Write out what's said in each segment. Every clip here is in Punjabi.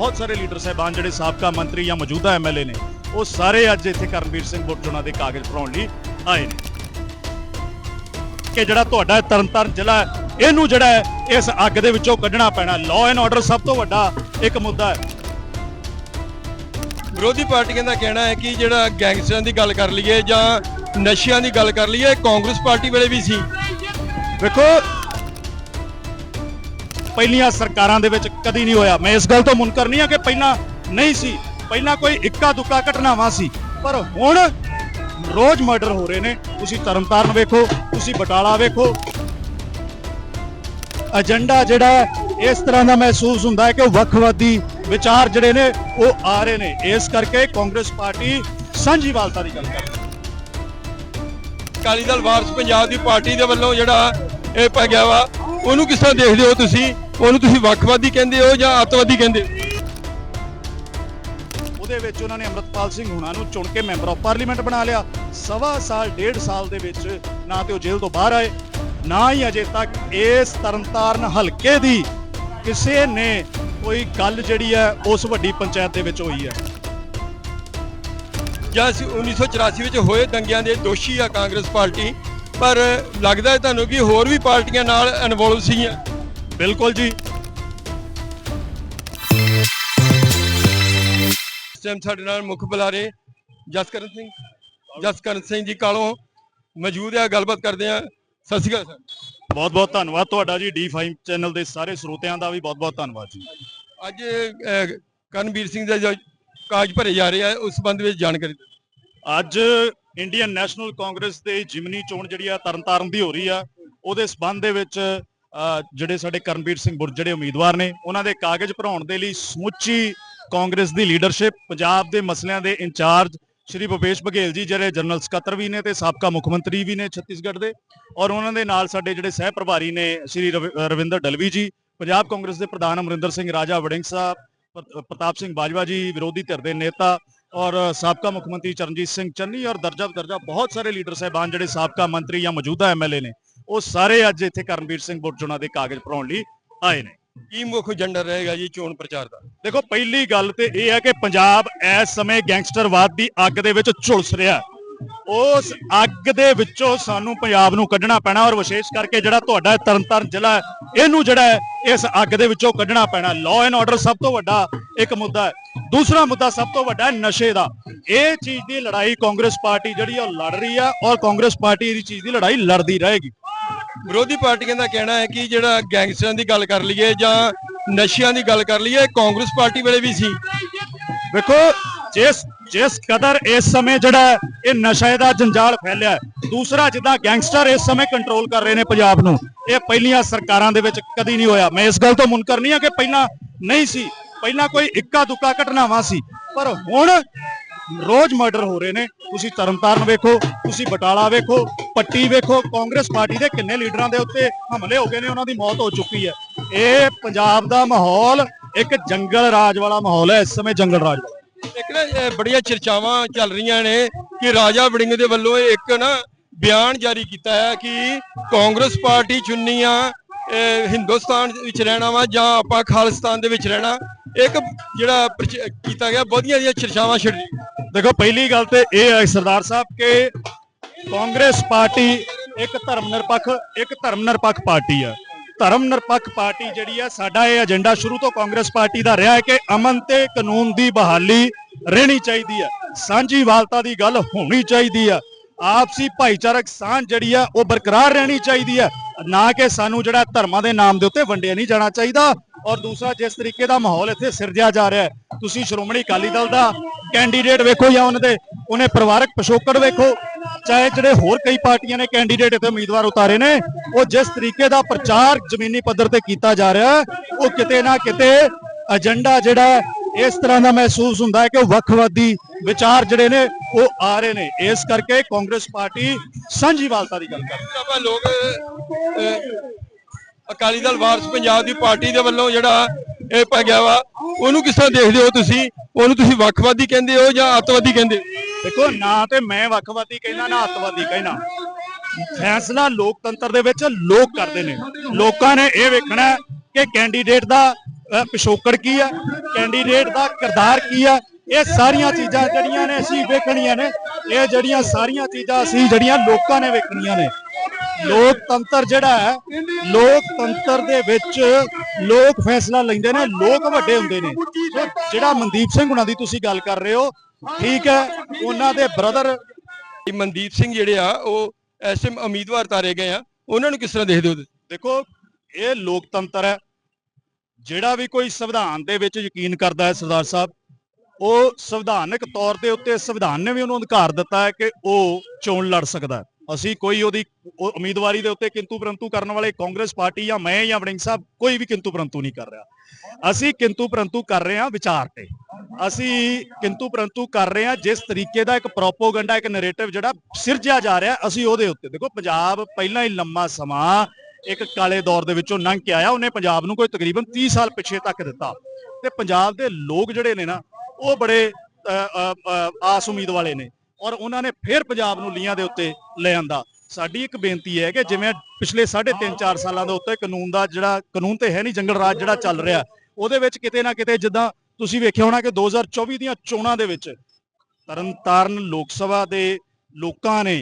ਬਹੁਤ ਸਾਰੇ ਲੀਡਰ ਸਾਹਿਬਾਨ ਜਿਹੜੇ ਸਾਬਕਾ ਮੰਤਰੀ ਜਾਂ ਮੌਜੂਦਾ ਐਮਐਲਏ ਨੇ ਉਹ ਸਾਰੇ ਅੱਜ ਇੱਥੇ ਕਰਨਵੀਰ ਸਿੰਘ ਬੁਰਜੋਣਾ ਦੇ ਕਾਗਜ਼ ਭਰਾਉਣ ਲਈ ਆਏ ਨੇ। ਕਿ ਜਿਹੜਾ ਤੁਹਾਡਾ ਤਰਨਤਾਰਨ ਜ਼ਿਲ੍ਹਾ ਇਹਨੂੰ ਜਿਹੜਾ ਇਸ ਅੱਗ ਦੇ ਵਿੱਚੋਂ ਕੱਢਣਾ ਪੈਣਾ। ਲਾਅ ਐਂਡ ਆਰਡਰ ਸਭ ਤੋਂ ਵੱਡਾ ਇੱਕ ਮੁੱਦਾ ਹੈ। ਵਿਰੋਧੀ ਪਾਰਟੀਆਂ ਦਾ ਕਹਿਣਾ ਹੈ ਕਿ ਜਿਹੜਾ ਗੈਂਗਸਟਰਾਂ ਦੀ ਗੱਲ ਕਰ ਲਈਏ ਜਾਂ ਨਸ਼ਿਆਂ ਦੀ ਗੱਲ ਕਰ ਲਈਏ ਕਾਂਗਰਸ ਪਾਰਟੀ ਵੇਲੇ ਵੀ ਸੀ। ਵੇਖੋ ਪਹਿਲੀਆਂ ਸਰਕਾਰਾਂ ਦੇ ਵਿੱਚ ਕਦੀ ਨਹੀਂ ਹੋਇਆ। ਮੈਂ ਇਸ ਗੱਲ ਤੋਂ ਮੁਨਕਰ ਨਹੀਂ ਆ ਕਿ ਪਹਿਲਾਂ ਨਹੀਂ ਸੀ। ਪਹਿਲਾਂ ਕੋਈ ਇੱਕਾ ਦੁੱਕਾ ਘਟਨਾਵਾਂ ਸੀ। ਪਰ ਹੁਣ ਰੋਜ਼ ਮਰਡਰ ਹੋ ਰਹੇ ਨੇ। ਤੁਸੀਂ ਤਰਨਤਾਰਨ ਵੇਖੋ, ਤੁਸੀਂ ਬਟਾਲਾ ਵੇਖੋ। ਏਜੰਡਾ ਜਿਹੜਾ ਇਸ ਤਰ੍ਹਾਂ ਦਾ ਮਹਿਸੂਸ ਹੁੰਦਾ ਹੈ ਕਿ ਉਹ ਵੱਖਵਾਦੀ ਵਿਚਾਰ ਜਿਹੜੇ ਨੇ, ਉਹ ਆ ਰਹੇ ਨੇ। ਇਸ ਕਰਕੇ ਕਾਂਗਰਸ ਪਾਰਟੀ ਸਾਂਝੀਵਾਲਤਾ ਦੀ ਗੱਲ ਕਰਦੀ ਹੈ। ਦਲ ਵਾਰਸ ਪੰਜਾਬ ਦੀ ਪਾਰਟੀ ਦੇ ਵੱਲੋਂ ਜਿਹੜਾ ਇਹ ਪੈ ਗਿਆ ਵਾ ਉਹਨੂੰ ਕਿਸ ਤਰ੍ਹਾਂ ਦੇਖਦੇ ਹੋ ਤੁਸੀਂ? ਉਹਨੂੰ ਤੁਸੀਂ ਵੱਖਵਾਦੀ ਕਹਿੰਦੇ ਹੋ ਜਾਂ ਅੱਤਵਾਦੀ ਕਹਿੰਦੇ ਹੋ? ਉਹਦੇ ਵਿੱਚ ਉਹਨਾਂ ਨੇ ਅੰਮ੍ਰਿਤਪਾਲ ਸਿੰਘ ਹੁਣਾਂ ਨੂੰ ਚੁਣ ਕੇ ਮੈਂਬਰ ਆਫ ਪਾਰਲੀਮੈਂਟ ਬਣਾ ਲਿਆ। ਸਵਾ ਸਾਲ ਡੇਢ ਸਾਲ ਦੇ ਵਿੱਚ ਨਾ ਤੇ ਉਹ ਜੇਲ੍ਹ ਤੋਂ ਬਾਹਰ ਆਏ ਨਾ ਹੀ ਅਜੇ ਤੱਕ ਇਸ ਤਰਨਤਾਰਨ ਹਲਕੇ ਦੀ ਕਿਸੇ ਨੇ ਕੋਈ ਗੱਲ ਜਿਹੜੀ ਹੈ ਉਸ ਵੱਡੀ ਪੰਚਾਇਤ ਦੇ ਵਿੱਚ ਹੋਈ ਹੈ। ਜਾਂ ਅਸੀਂ 1984 ਵਿੱਚ ਹੋਏ ਦੰਗਿਆਂ ਦੇ ਦੋਸ਼ੀ ਆ ਕਾਂਗਰਸ ਪਾਰਟੀ। ਪਰ ਲੱਗਦਾ ਹੈ ਤੁਹਾਨੂੰ ਕਿ ਹੋਰ ਵੀ ਪਾਰਟੀਆਂ ਨਾਲ ਇਨਵੋਲਵ ਸੀਗੀਆਂ। ਬਿਲਕੁਲ ਜੀ। ਇਸ ਟਾਈਮ ਸਾਡੇ ਨਾਲ ਮੁੱਖ ਬੁਲਾਰੇ ਜਸਕਰਨ ਸਿੰਘ। ਜਸਕਰਨ ਸਿੰਘ ਜੀ ਕਾਲੋਂ ਮੌਜੂਦ ਹੈ? ਗੱਲਬਾਤ ਕਰਦੇ ਆ ਸਤਿ ਸ਼੍ਰੀ ਅਕਾਲ ਸਰ। ਬਹੁਤ ਬਹੁਤ ਧੰਨਵਾਦ ਤੁਹਾਡਾ ਜੀ। D5 ਚੈਨਲ ਦੇ ਸਾਰੇ ਸਰੋਤਿਆਂ ਦਾ ਵੀ ਬਹੁਤ ਬਹੁਤ ਧੰਨਵਾਦ ਜੀ। ਅੱਜ ਅਹ, ਕਰਨਵੀਰ ਸਿੰਘ ਦੇ ਜੋ ਕਾਗਜ਼ ਭਰੇ ਜਾ ਰਹੇ ਆ ਉਸ ਸੰਬੰਧ ਵਿੱਚ ਜਾਣਕਾਰੀ। ਅੱਜ ਇੰਡੀਅਨ ਨੈਸ਼ਨਲ ਕਾਂਗਰਸ ਦੇ ਜਿਮਨੀ ਚੋਣ ਜਿਹੜੀ ਆ ਤਰਨਤਾਰਨ ਦੀ ਹੋ ਰਹੀ ਆ, ਉਹਦੇ ਸਬੰਧ ਦੇ ਵਿੱਚ ਜਿਹੜੇ ਸਾਡੇ ਕਰਨਵੀਰ ਸਿੰਘ ਬੁਰਜ ਜਿਹੜੇ ਉਮੀਦਵਾਰ ਨੇ, ਉਹਨਾਂ ਦੇ ਕਾਗਜ਼ ਭਰਾਉਣ ਦੇ ਲਈ ਸਮੁੱਚੀ ਕਾਂਗਰਸ ਦੀ ਲੀਡਰਸ਼ਿਪ, ਪੰਜਾਬ ਦੇ ਮਸਲਿਆਂ ਦੇ ਇੰਚਾਰਜ ਸ਼੍ਰੀ ਭੁਪੇਸ਼ ਬਘੇਲ ਜੀ, ਜਿਹੜੇ ਜਨਰਲ ਸਕੱਤਰ ਵੀ ਨੇ ਤੇ ਸਾਬਕਾ ਮੁੱਖ ਮੰਤਰੀ ਵੀ ਨੇ ਛੱਤੀਸਗੜ੍ਹ ਦੇ, ਔਰ ਉਹਨਾਂ ਦੇ ਨਾਲ ਸਾਡੇ ਜਿਹੜੇ ਸਹਿ ਪ੍ਰਭਾਰੀ ਨੇ ਸ਼੍ਰੀ ਰਵਿ- ਰਵਿੰਦਰ ਡਲਵੀ ਜੀ, ਪੰਜਾਬ ਕਾਂਗਰਸ ਦੇ ਪ੍ਰਧਾਨ ਅਮਰਿੰਦਰ ਸਿੰਘ ਰਾਜਾ ਵੜਿੰਗ ਸਾਹਿਬ ਪ੍ਰਤਾਪ ਸਿੰਘ ਬਾਜਵਾ ਜੀ, ਵਿਰੋਧੀ ਧਿਰ ਦੇ ਨੇਤਾ ਔਰ ਸਾਬਕਾ ਮੁੱਖ ਮੰਤਰੀ ਚਰਨਜੀਤ ਸਿੰਘ ਚੰਨੀ ਔਰ ਦਰਜਾ ਦਰਜਾ ਬਹੁਤ ਸਾਰੇ ਲੀਡਰ ਸਾਹਿਬਾਨ ਜਿਹੜੇ ਸਾਬਕਾ ਮੰਤਰੀ ਜਾਂ ਮੌਜੂਦਾ ਐਮਐਲਏ ਨੇ ਉਹ ਸਾਰੇ ਅੱਜ ਇੱਥੇ ਕਰਨਵੀਰ ਸਿੰਘ ਬੁਰਜੋਣਾ ਦੇ ਕਾਗਜ਼ ਭਰਾਉਣ ਲਈ ਆਏ ਨੇ। ਕੀ ਮੁੱਖ ਏਜੰਡਾ ਰਹੇਗਾ ਜੀ ਚੋਣ ਪ੍ਰਚਾਰ ਦਾ? ਦੇਖੋ ਪਹਿਲੀ ਗੱਲ ਤੇ ਇਹ ਹੈ ਕਿ ਪੰਜਾਬ ਇਸ ਸਮੇਂ ਗੈਂਗਸਟਰਵਾਦ ਦੀ ਅੱਗ ਦੇ ਵਿੱਚ ਝੁਲਸ ਰਿਹਾ। ਉਸ ਅੱਗ ਦੇ ਵਿੱਚੋਂ ਸਾਨੂੰ ਪੰਜਾਬ ਨੂੰ ਕੱਢਣਾ ਪੈਣਾ ਔਰ ਵਿਸ਼ੇਸ਼ ਕਰਕੇ ਜਿਹੜਾ ਤੁਹਾਡਾ ਤਰਨਤਾਰਨ ਜ਼ਿਲ੍ਹਾ ਇਹਨੂੰ ਜਿਹੜਾ ਇਸ ਅੱਗ ਦੇ ਵਿੱਚੋਂ ਕੱਢਣਾ ਪੈਣਾ। ਲਾਅ ਐਂਡ ਆਰਡਰ ਸਭ ਤੋਂ ਵੱਡਾ ਇੱਕ ਮੁੱਦਾ ਹੈ। ਦੂਸਰਾ ਮੁੱਦਾ ਸਭ ਤੋਂ ਵੱਡਾ ਨਸ਼ੇ ਦਾ। ਇਹ ਚੀਜ਼ ਦੀ ਲੜਾਈ ਕਾਂਗਰਸ ਪਾਰਟੀ ਜਿਹੜੀ ਉਹ ਲੜ ਰਹੀ ਆ ਔਰ ਕਾਂਗਰਸ ਪਾਰਟੀ ਇਹ ਚੀਜ਼ ਦੀ ਲੜਾਈ ਲੜਦੀ ਰਹੇਗੀ। ਵਿਰੋਧੀ ਪਾਰਟੀਆਂ ਦਾ ਕਹਿਣਾ ਹੈ ਕਿ ਜਿਹੜਾ ਗੈਂਗਸਟਰਾਂ ਦੀ ਗੱਲ ਕਰ ਲਈਏ ਜਾਂ ਨਸ਼ਿਆਂ ਦੀ ਗੱਲ ਕਰ ਲਈਏ ਕਾਂਗਰਸ ਪਾਰਟੀ ਵੇਲੇ ਵੀ ਸੀ। ਵੇਖੋ ਜਿਸ ਜਿਸ ਕਦਰ ਇਸ ਸਮੇਂ ਜਿਹੜਾ ਇਹ ਨਸ਼ੇ ਦਾ ਜੰਜਾਲ ਫੈਲਿਆ। ਦੂਸਰਾ ਜਿੱਦਾਂ ਗੈਂਗਸਟਰ ਇਸ ਸਮੇਂ ਕੰਟਰੋਲ ਕਰ ਰਹੇ ਨੇ ਪੰਜਾਬ ਨੂੰ ਇਹ ਪਹਿਲੀਆਂ ਸਰਕਾਰਾਂ ਦੇ ਵਿੱਚ ਕਦੀ ਨਹੀਂ ਹੋਇਆ। ਮੈਂ ਇਸ ਗੱਲ ਤੋਂ ਮੁਨਕਰ ਨਹੀਂ ਆ ਕਿ ਪਹਿਲਾਂ ਨਹੀਂ ਸੀ। ਪਹਿਲਾਂ ਕੋਈ ਇੱਕਾ ਦੁੱਕਾ ਘਟਨਾਵਾਂ ਸੀ, ਪਰ ਹੁਣ ਰੋਜ਼ ਮਰਡਰ ਹੋ ਰਹੇ ਨੇ। ਤੁਸੀਂ ਤਰਨਤਾਰਨ ਵੇਖੋ, ਤੁਸੀਂ ਬਟਾਲਾ ਵੇਖੋ, ਪੱਟੀ ਵੇਖੋ, ਕਾਂਗਰਸ ਪਾਰਟੀ ਦੇ ਕਿੰਨੇ ਲੀਡਰਾਂ ਦੇ ਉੱਤੇ ਹਮਲੇ ਹੋ ਗਏ ਨੇ, ਉਹਨਾਂ ਦੀ ਮੌਤ ਹੋ ਚੁੱਕੀ ਹੈ। ਇਹ ਪੰਜਾਬ ਦਾ ਮਾਹੌਲ, ਇੱਕ ਜੰਗਲ ਰਾਜ ਵਾਲਾ ਮਾਹੌਲ ਹੈ, ਇਸ ਸਮੇਂ ਜੰਗਲ ਰਾਜ ਵਾਲਾ। ਇੱਕ ਬੜੀਆਂ ਚਰਚਾਵਾਂ ਚੱਲ ਰਹੀਆਂ ਨੇ ਕਿ ਰਾਜਾ ਵੜਿੰਗ ਦੇ ਵੱਲੋਂ ਇੱਕ ਨਾ ਬਿਆਨ ਜਾਰੀ ਕੀਤਾ ਹੈ ਕਿ ਕਾਂਗਰਸ ਪਾਰਟੀ ਚੁੰਨੀਆਂ, ਇਹ ਹਿੰਦੁਸਤਾਨ ਵਿੱਚ ਰਹਿਣਾ ਵਾ ਜਾਂ ਆਪਾਂ ਖਾਲਿਸਤਾਨ ਦੇ ਵਿੱਚ ਰਹਿਣਾ। ਇੱਕ ਜਿਹੜਾ ਕੀਤਾ ਗਿਆ, ਬਹੁਤੀਆਂ ਦੀਆਂ ਚਰਚਾਵਾਂ ਛਿੜੀ ਦੇਖੋ, ਪਹਿਲੀ ਗੱਲ ਤੇ ਇਹ ਹੈ ਸਰਦਾਰ ਸਾਹਿਬ ਕਿ ਕਾਂਗਰਸ ਪਾਰਟੀ ਇੱਕ ਧਰਮ ਨਿਰਪੱਖ, ਇੱਕ ਧਰਮ ਨਿਰਪੱਖ ਪਾਰਟੀ ਹੈ ਧਰਮ ਨਿਰਪੱਖ ਪਾਰਟੀ ਜਿਹੜੀ ਹੈ ਸਾਡਾ ਇਹ ਏਜੰਡਾ ਸ਼ੁਰੂ ਤੋਂ ਕਾਂਗਰਸ ਪਾਰਟੀ ਦਾ ਰਿਹਾ ਹੈ ਕਿ ਅਮਨ ਤੇ ਕਾਨੂੰਨ ਦੀ ਬਹਾਲੀ ਰਹਿਣੀ ਚਾਹੀਦੀ ਹੈ ਸਾਂਝੀਵਾਲਤਾ ਦੀ ਗੱਲ ਹੋਣੀ ਚਾਹੀਦੀ ਹੈ ਆਪਸੀ ਭਾਈਚਾਰਕ ਸਾਂਝ ਜਿਹੜੀ ਆ, ਉਹ ਬਰਕਰਾਰ ਰਹਿਣੀ ਚਾਹੀਦੀ ਹੈ ਨਾ ਕਿ ਸਾਨੂੰ ਜਿਹੜਾ ਧਰਮਾਂ ਦੇ ਨਾਮ ਦੇ ਉੱਤੇ ਵੰਡਿਆ ਨਹੀਂ ਜਾਣਾ ਚਾਹੀਦਾ। ਔਰ ਦੂਸਰਾ, ਜਿਸ ਤਰੀਕੇ ਦਾ ਮਾਹੌਲ ਇੱਥੇ ਸਿਰਜਿਆ ਜਾ ਰਿਹਾ ਹੈ, ਤੁਸੀਂ ਸ਼੍ਰੋਮਣੀ ਅਕਾਲੀ ਦਲ ਦਾ ਕੈਂਡੀਡੇਟ ਵੇਖੋ ਜਾਂ ਉਹਨਾਂ ਦੇ, ਉਹਨੇ ਪਰਿਵਾਰਕ ਪਿਛੋਕੜ ਵੇਖੋ, ਚਾਹੇ ਜਿਹੜੇ ਹੋਰ ਕਈ ਪਾਰਟੀਆਂ ਨੇ ਕੈਂਡੀਡੇਟ ਇੱਥੇ ਉਮੀਦਵਾਰ ਉਤਾਰੇ ਨੇ, ਉਹ ਜਿਸ ਤਰੀਕੇ ਦਾ ਪ੍ਰਚਾਰ ਜ਼ਮੀਨੀ ਪੱਧਰ ਤੇ ਕੀਤਾ ਜਾ ਰਿਹਾ ਉਹ ਕਿਤੇ ਨਾ ਕਿਤੇ ਏਜੰਡਾ ਜਿਹੜਾ ਇਸ ਤਰ੍ਹਾਂ ਦਾ ਮਹਿਸੂਸ ਹੁੰਦਾ ਹੈ ਕਿ ਉਹ ਵੱਖਵਾਦੀ ਵਿਚਾਰ ਜਿਹੜੇ ਨੇ, ਉਹ ਆ ਰਹੇ ਨੇ। ਇਸ ਕਰਕੇ ਕਾਂਗਰਸ ਪਾਰਟੀ ਸਾਂਝੀਵਾਲਤਾ ਦੀ ਗੱਲ ਕਰ ਹੈ। ਆਪਾਂ ਲੋਕ ਅਕਾਲੀ ਦਲ ਵਾਰਸ ਪੰਜਾਬ ਦੀ ਪਾਰਟੀ ਦੇ ਵੱਲੋਂ ਜਿਹੜਾ ਇਹ ਪੈ ਗਿਆ ਵਾ, ਉਹਨੂੰ ਕਿਸ ਤਰ੍ਹਾਂ ਦੇਖਦੇ ਹੋ ਤੁਸੀਂ? ਉਹਨੂੰ ਤੁਸੀਂ ਵੱਖਵਾਦੀ ਕਹਿੰਦੇ ਹੋ ਜਾਂ ਅੱਤਵਾਦੀ ਕਹਿੰਦੇ ਹੋ? ਦੇਖੋ, ਨਾ ਤੇ ਮੈਂ ਵੱਖਵਾਦੀ ਕਹਿੰਦਾ, ਨਾ ਅੱਤਵਾਦੀ ਕਹਿੰਦਾ। ਫੈਸਲਾ ਲੋਕਤੰਤਰ ਦੇ ਵਿੱਚ ਲੋਕ ਕਰਦੇ ਨੇ। ਲੋਕਾਂ ਨੇ ਇਹ ਵੇਖਣਾ ਕਿ ਕੈਂਡੀਡੇਟ ਦਾ ਪਿਛੋਕੜ ਕੀ ਆ? ਕੈਂਡੀਡੇਟ ਦਾ ਕਿਰਦਾਰ ਕੀ ਆ? ਇਹ ਸਾਰੀਆਂ ਚੀਜ਼ਾਂ ਜਿਹੜੀਆਂ ਨੇ ਅਸੀਂ ਵੇਖਣੀਆਂ ਨੇ, ਇਹ ਜਿਹੜੀਆਂ ਸਾਰੀਆਂ ਚੀਜ਼ਾਂ ਅਸੀਂ ਜਿਹੜੀਆਂ ਲੋਕਾਂ ਨੇ ਵੇਖਣੀਆਂ ਨੇ। ਲੋਕਤੰਤਰ ਜਿਹੜਾ ਹੈ ਲੋਕਤੰਤਰ ਦੇ ਵਿੱਚ ਲੋਕ ਫੈਸਲਾ ਲੈਂਦੇ ਨੇ ਲੋਕ ਵੱਡੇ ਹੁੰਦੇ ਨੇ। ਜਿਹੜਾ ਮਨਦੀਪ ਸਿੰਘ ਹੁਣਾਂ ਦੀ ਤੁਸੀਂ ਗੱਲ ਕਰ ਰਹੇ ਹੋ ਠੀਕ ਹੈ ਉਹਨਾਂ ਦੇ ਬ੍ਰਦਰ ਮਨਦੀਪ ਸਿੰਘ ਜਿਹੜੇ ਆ ਉਹ ਐਸਐਮ ਉਮੀਦਵਾਰ ਤਾਰੇ ਗਏ ਆ। ਉਹਨਾਂ ਨੂੰ ਕਿਸ ਤਰ੍ਹਾਂ ਦੇਖਦੇ ਹੋ? ਦੇਖੋ ਇਹ ਲੋਕਤੰਤਰ ਹੈ। ਜਿਹੜਾ ਵੀ ਕੋਈ ਸੰਵਿਧਾਨ ਦੇ ਵਿੱਚ ਯਕੀਨ ਕਰਦਾ ਹੈ ਸਰਦਾਰ ਸਾਹਿਬ ਉਹ ਸੰਵਿਧਾਨਕ ਤੌਰ ਦੇ ਉੱਤੇ ਸੰਵਿਧਾਨ ਨੇ ਵੀ ਉਹਨੂੰ ਅਧਿਕਾਰ ਦਿੱਤਾ ਹੈ ਕਿ ਉਹ ਚੋਣ ਲੜ ਸਕਦਾ ਹੈ। ਅਸੀਂ ਕੋਈ ਉਹਦੀ ਉਮੀਦਵਾਰੀ ਦੇ ਉੱਤੇ ਕਿੰਤੂ ਪਰੰਤੂ ਕਰਨ ਵਾਲੇ ਕਾਂਗਰਸ ਪਾਰਟੀ ਜਾਂ ਮੈਂ ਜਾਂ ਵੜਿੰਗ ਸਾਹਿਬ ਕੋਈ ਵੀ ਕਿੰਤੂ ਪਰੰਤੂ ਨਹੀਂ ਕਰ ਰਿਹਾ। ਅਸੀਂ ਕਿੰਤੂ ਪਰੰਤੂ ਕਰ ਰਹੇ ਹਾਂ ਵਿਚਾਰ ਤੇ। ਅਸੀਂ ਕਿੰਤੂ ਪਰੰਤੂ ਕਰ ਰਹੇ ਹਾਂ ਜਿਸ ਤਰੀਕੇ ਦਾ ਇੱਕ ਪ੍ਰੋਪੋਗੈਂਡਾ ਇੱਕ ਨੈਰੇਟਿਵ ਜਿਹੜਾ ਸਿਰਜਿਆ ਜਾ ਰਿਹਾ, ਅਸੀਂ ਉਹਦੇ ਉੱਤੇ। ਦੇਖੋ, ਪੰਜਾਬ ਪਹਿਲਾਂ ਹੀ ਲੰਮਾ ਸਮਾਂ ਇੱਕ ਕਾਲੇ ਦੌਰ ਦੇ ਵਿੱਚੋਂ ਲੰਘ ਕੇ ਆਇਆ। ਉਹਨੇ ਪੰਜਾਬ ਨੂੰ ਕੋਈ ਤਕਰੀਬਨ 30 ਸਾਲ ਪਿੱਛੇ ਤੱਕ ਦਿੱਤਾ। ਤੇ ਪੰਜਾਬ ਦੇ ਲੋਕ ਜਿਹੜੇ ਨੇ ਨਾ, ਉਹ ਬੜੇ ਆਸ ਉਮੀਦ ਵਾਲੇ ਨੇ। ਔਰ ਉਹਨਾਂ ਨੇ ਫਿਰ ਪੰਜਾਬ ਨੂੰ ਲੀਆਂ ਦੇ ਉੱਤੇ ਲੈ ਆਂਦਾ। ਸਾਡੀ ਇੱਕ ਬੇਨਤੀ ਹੈ ਕਿ ਜਿਵੇਂ ਪਿਛਲੇ 3.5 4 ਸਾਲਾਂ ਦੇ ਉੱਤੇ ਕਾਨੂੰਨ ਦਾ ਜਿਹੜਾ, ਕਾਨੂੰਨ ਤੇ ਹੈ ਨਹੀਂ ਜੰਗਲ ਰਾਜ ਜਿਹੜਾ ਚੱਲ ਰਿਹਾ ਉਹਦੇ ਵਿੱਚ ਕਿਤੇ ਨਾ ਕਿਤੇ ਜਿੱਦਾਂ ਤੁਸੀਂ ਵੇਖਿਆ ਹੋਣਾ ਕਿ 2024 ਦੀਆਂ ਚੋਣਾਂ ਦੇ ਵਿੱਚ ਤਰਨਤਾਰਨ ਲੋਕ ਸਭਾ ਦੇ ਲੋਕਾਂ ਨੇ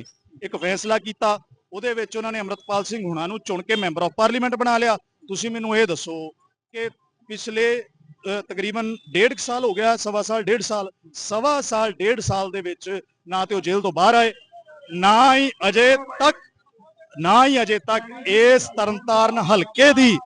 ਇੱਕ ਫੈਸਲਾ ਕੀਤਾ, ਉਹਦੇ ਵਿੱਚ ਉਹਨਾਂ ਨੇ ਅਮਰਤਪਾਲ ਸਿੰਘ ਹੁਣਾਂ ਨੂੰ ਚੁਣ ਕੇ ਮੈਂਬਰ ਆਫ ਪਾਰਲੀਮੈਂਟ ਬਣਾ ਲਿਆ। ਤੁਸੀਂ ਮੈਨੂੰ ਇਹ ਦੱਸੋ ਕਿ ਪਿਛਲੇ ਤਕਰੀਬਨ ਡੇਢ ਕੁ ਸਾਲ ਹੋ ਗਿਆ, ਸਵਾ ਸਾਲ, ਡੇਢ ਸਾਲ, ਸਵਾ ਸਾਲ, ਡੇਢ ਸਾਲ ਦੇ ਵਿੱਚ ਨਾ ਤੇ ਉਹ ਜੇਲ੍ਹ ਤੋਂ ਬਾਹਰ ਆਏ, ਨਾ ਹੀ ਅਜੇ ਤੱਕ, ਨਾ ਹੀ ਅਜੇ ਤੱਕ ਇਸ ਤਰਨਤਾਰਨ ਹਲਕੇ ਦੀ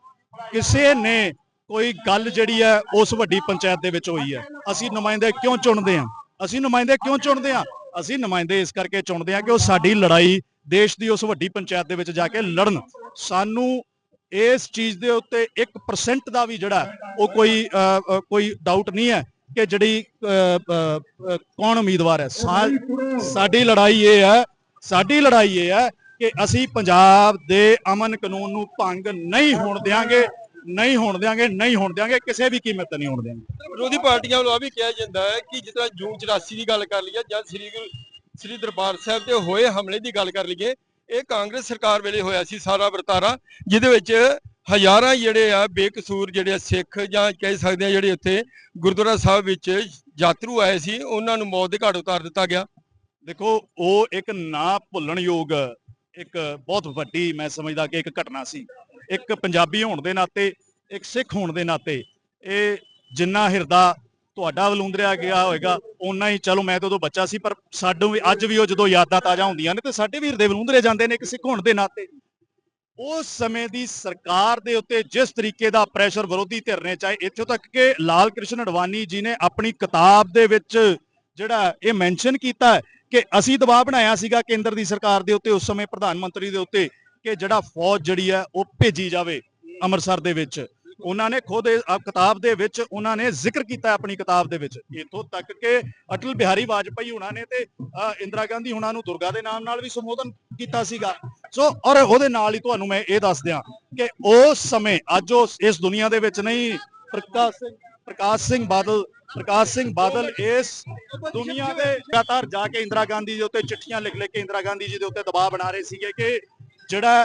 ਕਿਸੇ ਨੇ ਕੋਈ ਗੱਲ ਜਿਹੜੀ ਹੈ ਉਸ ਵੱਡੀ ਪੰਚਾਇਤ ਦੇ ਵਿੱਚ ਹੋਈ ਹੈ। ਅਸੀਂ ਨੁਮਾਇੰਦੇ ਕਿਉਂ ਚੁਣਦੇ ਹਾਂ? ਅਸੀਂ ਨੁਮਾਇੰਦੇ ਕਿਉਂ ਚੁਣਦੇ ਹਾਂ? ਅਸੀਂ ਨੁਮਾਇੰਦੇ ਇਸ ਕਰਕੇ ਚੁਣਦੇ ਹਾਂ ਕਿ ਉਹ ਸਾਡੀ ਲੜਾਈ ਦੇਸ਼ ਦੀ ਉਸ ਵੱਡੀ ਪੰਚਾਇਤ ਦੇ ਵਿੱਚ ਜਾ ਕੇ ਲੜਨ। ਸਾਨੂੰ ਇਸ ਚੀਜ਼ ਦੇ ਉੱਤੇ 1% ਦਾ ਵੀ ਜਿਹੜਾ ਉਹ ਕੋਈ ਕੋਈ ਡਾਊਟ ਨਹੀਂ ਹੈ ਕਿ ਜਿਹੜੀ ਕੌਣ ਉਮੀਦਵਾਰ ਹੈ। ਸਾਡੀ ਲੜਾਈ ਇਹ ਹੈ ਸਾਡੀ ਲੜਾਈ ਇਹ ਹੈ ਕਿ ਅਸੀਂ ਪੰਜਾਬ ਦੇ ਅਮਨ ਕਾਨੂੰਨ ਨੂੰ ਭੰਗ ਨਹੀਂ ਹੋਣ ਦਿਆਂਗੇ ਨਹੀਂ ਹੋਣ ਦਿਆਂਗੇ ਨਹੀਂ ਹੋਣ ਦਿਆਂਗੇ ਕਿਸੇ ਵੀ ਕੀਮਤ ਤੇ ਨਹੀਂ ਹੋਣ ਦਿਆਂਗੇ। ਵਿਰੋਧੀ ਪਾਰਟੀਆਂ ਵੱਲੋਂ ਆ ਵੀ ਕਿਹਾ ਜਾਂਦਾ ਹੈ ਕਿ ਜਿਸ ਤਰ੍ਹਾਂ ਜੂਨ 84 ਦੀ ਗੱਲ ਕਰ ਲਈਏ ਜਾਂ ਸ੍ਰੀ ਗੁਰੂ ਸ੍ਰੀ ਦਰਬਾਰ ਸਾਹਿਬ ਤੇ ਹੋਏ ਹਮਲੇ ਦੀ ਗੱਲ ਕਰ ਲਈਏ ਇਹ ਕਾਂਗਰਸ ਸਰਕਾਰ ਵੇਲੇ ਹੋਇਆ ਸੀ ਸਾਰਾ ਵਰਤਾਰਾ, ਜਿਹਦੇ ਵਿੱਚ ਹਜ਼ਾਰਾਂ ਜਿਹੜੇ ਆ ਬੇਕਸੂਰ ਜਿਹੜੇ ਆ ਸਿੱਖ ਜਾਂ ਕਹਿ ਸਕਦੇ ਆ ਜਿਹੜੇ ਉੱਥੇ ਗੁਰਦੁਆਰਾ ਸਾਹਿਬ ਵਿੱਚ ਯਾਤਰੂ ਆਏ ਸੀ, ਉਹਨਾਂ ਨੂੰ ਮੌਤ ਦੇ ਘਾਟ ਉਤਾਰ ਦਿੱਤਾ ਗਿਆ। ਦੇਖੋ, ਉਹ ਇੱਕ ਨਾ ਭੁੱਲਣਯੋਗ ਇੱਕ ਬਹੁਤ ਵੱਡੀ ਮੈਂ ਸਮਝਦਾ ਕਿ ਇੱਕ ਘਟਨਾ ਸੀ। ਇੱਕ ਪੰਜਾਬੀ ਹੋਣ ਦੇ ਨਾਤੇ, ਇੱਕ ਸਿੱਖ ਹੋਣ ਦੇ ਨਾਤੇ, ਇਹ ਜਿੰਨਾ ਹਿਰਦਾ ਤੁਹਾਡਾ ਵਲੂੰਦਰਿਆ ਗਿਆ ਹੋਏਗਾ, ਓਨਾ ਹੀ, ਚਲੋ ਮੈਂ ਤਾਂ ਉਦੋਂ ਬੱਚਾ ਸੀ, ਪਰ ਸਾਨੂੰ ਵੀ, ਅੱਜ ਵੀ ਉਹ ਜਦੋਂ ਯਾਦਾਂ ਤਾਜ਼ਾ ਹੁੰਦੀਆਂ ਨੇ, ਤੇ ਸਾਡੇ ਵੀ ਹਿਰਦੇ ਵਲੂੰਦਰੇ ਜਾਂਦੇ ਨੇ ਇੱਕ ਸਿੱਖ ਹੋਣ ਦੇ ਨਾਤੇ। ਉਸ ਸਮੇਂ ਦੀ ਸਰਕਾਰ ਦੇ ਉੱਤੇ ਜਿਸ ਤਰੀਕੇ ਦਾ ਪ੍ਰੈਸ਼ਰ ਵਿਰੋਧੀ ਧਿਰ ਨੇ, ਚਾਹੇ ਇੱਥੋਂ ਤੱਕ ਕਿ ਲਾਲ ਕ੍ਰਿਸ਼ਨ ਅਡਵਾਨੀ ਜੀ ਨੇ ਆਪਣੀ ਕਿਤਾਬ ਦੇ ਵਿੱਚ ਜਿਹੜਾ ਇਹ ਮੈਂਸ਼ਨ ਕੀਤਾ ਕਿ ਅਸੀਂ ਦਬਾਅ ਬਣਾਇਆ ਸੀਗਾ ਕੇਂਦਰ ਦੀ ਸਰਕਾਰ ਦੇ ਉੱਤੇ, ਉਸ ਸਮੇਂ ਪ੍ਰਧਾਨ ਮੰਤਰੀ ਦੇ ਉੱਤੇ, ਕਿ ਜਿਹੜਾ ਫੌਜ ਜਿਹੜੀ ਹੈ, ਉਹ ਭੇਜੀ ਜਾਵੇ ਅੰਮ੍ਰਿਤਸਰ ਦੇ ਵਿੱਚ। ਉਹਨਾਂ ਨੇ ਖੁਦ ਇਹ ਆਹ ਕਿਤਾਬ ਦੇ ਵਿੱਚ ਉਹਨਾਂ ਨੇ ਜ਼ਿਕਰ ਕੀਤਾ ਆਪਣੀ ਕਿਤਾਬ ਦੇ ਵਿੱਚ। ਇਥੋਂ ਤੱਕ ਕਿ ਅਟਲ ਬਿਹਾਰੀ ਵਾਜਪਾਈ ਹੁਣਾਂ ਨੇ ਤੇ ਅਹ, ਇੰਦਰਾ ਗਾਂਧੀ ਹੁਣਾਂ ਨੂੰ ਦੁਰਗਾ ਦੇ ਨਾਮ ਨਾਲ ਵੀ ਸੰਬੋਧਨ ਕੀਤਾ ਸੀਗਾ। ਸੋ ਔਰ ਉਹਦੇ ਨਾਲ ਹੀ ਤੁਹਾਨੂੰ ਮੈਂ ਇਹ ਦੱਸ ਦਿਆਂ ਕਿ ਉਸ ਸਮੇਂ ਅੱਜ ਉਹ ਇਸ ਦੁਨੀਆ ਦੇ ਵਿੱਚ ਨਹੀਂ ਪ੍ਰਕਾਸ਼ ਸਿੰਘ ਪ੍ਰਕਾਸ਼ ਸਿੰਘ ਬਾਦਲ ਪ੍ਰਕਾਸ਼ ਸਿੰਘ ਬਾਦਲ ਇਸ ਦੁਨੀਆ ਦੇ ਲਗਾਤਾਰ ਜਾ ਕੇ ਇੰਦਰਾ ਗਾਂਧੀ ਦੇ ਉੱਤੇ ਚਿੱਠੀਆਂ ਲਿਖ ਲਿਖ ਕੇ ਇੰਦਰਾ ਗਾਂਧੀ ਜੀ ਦੇ ਉੱਤੇ ਦਬਾਅ ਬਣਾ ਰਹੇ ਸੀਗੇ ਕਿ ਜਿਹੜਾ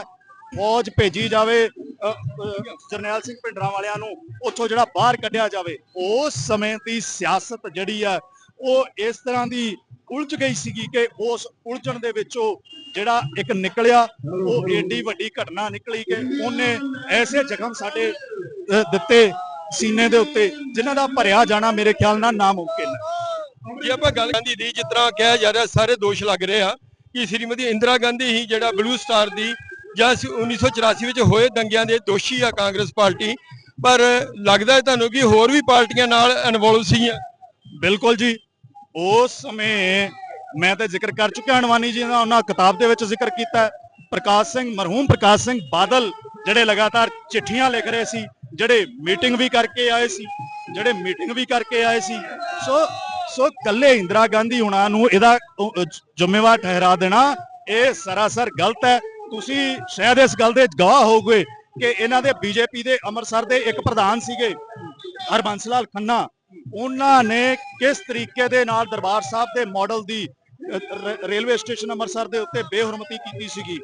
ਫੌਜ ਭੇਜੀ ਜਾਵੇ ਜਰਨੈਲ ਸਿੰਘ ਭਿੰਡਰਾਂ ਵਾਲਿਆਂ ਨੂੰ ਉੱਥੋਂ ਜਿਹੜਾ ਬਾਹਰ ਕੱਢਿਆ ਜਾਵੇ, ਉਸ ਸਮੇਂ ਦੀ ਸਿਆਸਤ ਜਿਹੜੀ ਆ, ਉਹ ਇਸ ਤਰ੍ਹਾਂ ਦੀ ਉਲਝ ਗਈ ਸੀਗੀ ਕਿ ਉਸ ਉਲਝਣ ਦੇ ਵਿੱਚੋਂ ਜਿਹੜਾ ਇੱਕ ਨਿਕਲਿਆ, ਉਹ ਏਡੀ ਵੱਡੀ ਘਟਨਾ ਨਿਕਲੀ ਕਿ ਉਹਨੇ ਐਸੇ ਜ਼ਖਮ ਸਾਡੇ ਦਿੱਤੇ ਸੀਨੇ ਦੇ ਉੱਤੇ, ਜਿਨ੍ਹਾਂ ਦਾ ਭਰਿਆ ਜਾਣਾ ਮੇਰੇ ਖਿਆਲ ਨਾਲ ਨਾਮੁਮਕਿਨ ਹੈ। ਜੇ ਆਪਾਂ ਗੱਲ ਗਾਂਧੀ ਦੀ ਜਿਸ ਤਰ੍ਹਾਂ ਕਿਹਾ ਜਾ ਰਿਹਾ, ਸਾਰੇ ਦੋਸ਼ ਲੱਗ ਰਹੇ ਆ ਕਿ ਸ਼੍ਰੀਮਤੀ ਇੰਦਰਾ ਗਾਂਧੀ ਹੀ ਜਿਹੜਾ ਬਲੂ ਸਟਾਰ ਦੀ ਜਾਂ 1984 ਵਿੱਚ ਹੋਏ ਦੰਗਿਆਂ ਦੇ ਦੋਸ਼ੀ ਆ ਕਾਂਗਰਸ ਪਾਰਟੀ, ਪਰ ਲੱਗਦਾ ਹੈ ਤੁਹਾਨੂੰ ਕਿ ਹੋਰ ਵੀ ਪਾਰਟੀਆਂ ਨਾਲ ਇਨਵੋਲਵ ਸੀ ਬਿਲਕੁਲ ਜੀ। ਉਸ ਸਮੇਂ ਮੈਂ ਤਾਂ ਜ਼ਿਕਰ ਕਰ ਚੁੱਕਿਆ ਅਣਵਾਨੀ ਜੀ ਦਾ ਉਹਨਾਂ ਕਿਤਾਬ ਦੇ ਵਿੱਚ ਜ਼ਿਕਰ ਕੀਤਾ ਪ੍ਰਕਾਸ਼ ਸਿੰਘ, ਮਰਹੂਮ ਪ੍ਰਕਾਸ਼ ਸਿੰਘ ਬਾਦਲ ਜਿਹੜੇ ਲਗਾਤਾਰ ਚਿੱਠੀਆਂ ਲਿਖ ਰਹੇ ਸੀ, ਜਿਹੜੇ ਮੀਟਿੰਗ ਵੀ ਕਰਕੇ ਆਏ ਸੀ, ਜਿਹੜੇ ਮੀਟਿੰਗ ਵੀ ਕਰਕੇ ਆਏ ਸੀ। ਸੋ ਸੋ ਕੱਲੇ ਇੰਦਰਾ ਗਾਂਧੀ ਹੁਣਾਂ ਨੂੰ ਇਹਦਾ ਜ਼ਿੰਮੇਵਾਰ ਠਹਿਰਾ ਦੇਣਾ, ਇਹ ਸਰਾਸਰ ਗਲਤ ਹੈ। ਤੁਸੀਂ ਸ਼ਾਇਦ ਇਸ ਗੱਲ ਦੇ ਗਵਾਹ ਹੋਗੇ ਕਿ ਇਹਨਾਂ ਦੇ ਬੀਜੇਪੀ ਦੇ ਅੰਮ੍ਰਿਤਸਰ ਦੇ ਇੱਕ ਪ੍ਰਧਾਨ ਸੀਗੇ, ਹਰਬੰਸ ਲਾਲ ਖੰਨਾ। ਉਹਨਾਂ ਨੇ ਕਿਸ ਤਰੀਕੇ ਦੇ ਨਾਲ ਦਰਬਾਰ ਸਾਹਿਬ ਦੇ ਮਾਡਲ ਦੀ ਰੇਲਵੇ ਸਟੇਸ਼ਨ ਅੰਮ੍ਰਿਤਸਰ ਦੇ ਉੱਤੇ ਬੇਹਰਮਤੀ ਕੀਤੀ ਸੀਗੀ?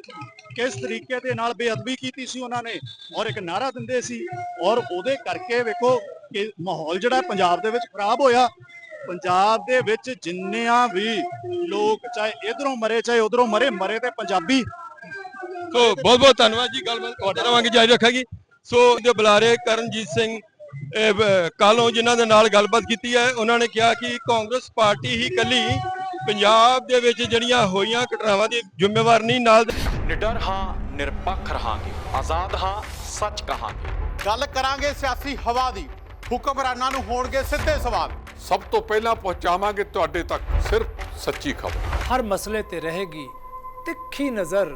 ਕਿਸ ਤਰੀਕੇ ਦੇ ਨਾਲ ਬੇਅਦਬੀ ਕੀਤੀ ਸੀ ਉਹਨਾਂ ਨੇ? ਔਰ ਇੱਕ ਨਾਰਾ ਦਿੰਦੇ ਸੀ। ਔਰ ਉਹਦੇ ਕਰਕੇ ਵੇਖੋ ਕਿ ਮਾਹੌਲ ਜਿਹੜਾ ਪੰਜਾਬ ਦੇ ਵਿੱਚ ਖਰਾਬ ਹੋਇਆ। ਪੰਜਾਬ ਦੇ ਵਿੱਚ ਜਿੰਨਿਆਂ ਵੀ ਲੋਕ, ਚਾਹੇ ਇਧਰੋਂ ਮਰੇ, ਚਾਹੇ ਉਧਰੋਂ ਮਰੇ ਮਰੇ ਤੇ ਪੰਜਾਬੀ ਸੋ ਬਹੁਤ ਬਹੁਤ ਧੰਨਵਾਦ ਜੀ ਗੱਲਬਾਤ ਤੁਹਾਡੇ ਰਵਾਂਗੇ ਜਾਰੀ ਰੱਖਾਂਗੀ। ਸੋ ਦੇ ਬੁਲਾਰੇ ਕਰਨਜੀਤ ਸਿੰਘ ਕਾਲੋਂ ਜਿਨ੍ਹਾਂ ਦੇ ਨਾਲ ਗੱਲਬਾਤ ਕੀਤੀ ਹੈ ਉਹਨਾਂ ਨੇ ਕਿਹਾ ਕਿ ਕਾਂਗਰਸ ਪਾਰਟੀ ਹੀ ਕੱਲੀ ਪੰਜਾਬ ਦੇ ਵਿੱਚ ਜਿਹੜੀਆਂ ਹੋਈਆਂ ਘਟਨਾਵਾਂ ਦੀ ਜ਼ਿੰਮੇਵਾਰ ਨਹੀਂ ਨਾਲ ਨਿਡਰ ਹਾਂ ਨਿਰਪੱਖ ਰਹਾਂਗੇ ਆਜ਼ਾਦ ਹਾਂ ਸੱਚ ਕਹਾਂਗੇ। ਗੱਲ ਕਰਾਂਗੇ ਸਿਆਸੀ ਹਵਾ ਦੀ ਹੁਕਮਰਾਨਾਂ ਨੂੰ ਹੋਣਗੇ ਸਿੱਧੇ ਸਵਾਲ। ਸਭ ਤੋਂ ਪਹਿਲਾਂ ਪਹੁੰਚਾਵਾਂਗੇ ਤੁਹਾਡੇ ਤੱਕ ਸਿਰਫ ਸੱਚੀ ਖਬਰ। ਹਰ ਮਸਲੇ ਤੇ ਰਹੇਗੀ ਤਿੱਖੀ ਨਜ਼ਰ